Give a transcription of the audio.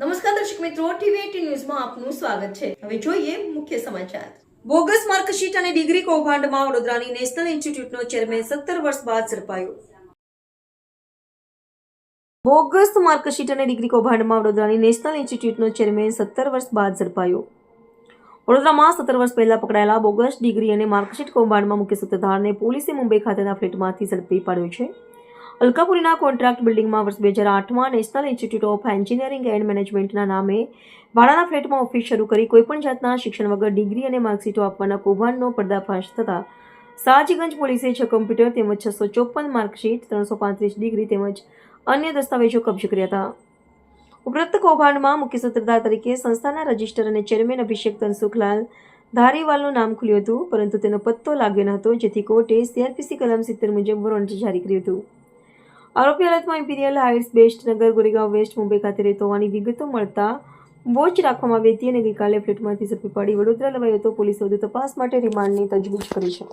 નમસ્કાર દર્શક મિત્રો, ટીવી ન્યૂઝમાં આપનું સ્વાગત છે. હવે જોઈએ મુખ્ય સમાચાર. બોગસ માર્કશીટ અને ડિગ્રી કૌભાંડમાં વડોદરાની નેશનલ ઇન્સ્ટિટ્યૂટનો ચેરમેન સત્તર વર્ષ બાદ ઝડપાયો. બોગસ માર્કશીટ અને ડિગ્રી કૌભાંડમાં વડોદરાની નેશનલ ઇન્સ્ટિટ્યૂટનો ચેરમેન સત્તર વર્ષ બાદ ઝડપાયો. વડોદરામાં સત્તર વર્ષ પહેલા પકડાયેલા બોગસ ડિગ્રી અને માર્કશીટ કૌભાંડમાં મુખ્ય સત્તાધારને પોલીસે મુંબઈ ખાતેના ફ્લેટમાંથી ઝડપી પાડ્યો છે. અલકાપુરીના કોન્ટ્રાક્ટ બિલ્ડિંગમાં વર્ષ બે હજાર આઠમાં national institute of engineering and મેનેજમેન્ટના નામે ભાડાના ફ્લેટમાં ઓફિસ શરૂ કરી કોઈપણ જાતના શિક્ષણ વગર ડિગ્રી અને માર્કશીટો આપવાના કૌભાંડનો પર્દાફાશ થતાં સાજીગંજ પોલીસે છ કમ્પ્યુટર તેમજ છસો ચોપન માર્કશીટ, ત્રણસો પાંત્રીસ ડિગ્રી તેમજ અન્ય દસ્તાવેજો કબજે કર્યા હતા. ઉપરોક્ત કૌભાંડમાં મુખ્ય સૂત્રધાર તરીકે સંસ્થાના રજિસ્ટર અને ચેરમેન અભિષેક તનસુખલાલ ધારીવાલનું નામ ખુલ્યું હતું, પરંતુ તેનો પત્તો લાગ્યો ન હતો, જેથી કોર્ટે સીઆરપીસી કલમ સિત્તેર મુજબ વોરંટ જારી કર્યું હતું. આરોપી હાલતમાં ઇમ્પિરિયલ હાઇટ્સ બેસ્ટ નગર ગોરેગાંવ વેસ્ટ મુંબઈ ખાતે રહેતો હોવાની વિગતો મળતા વોચ રાખવામાં આવી હતી અને ગઈકાલે ફ્લેટમાંથી ઝડપી પાડી વડોદરા લવાયો હતો. પોલીસે વધુ તપાસ માટે રિમાન્ડની તજવીજ કરી છે.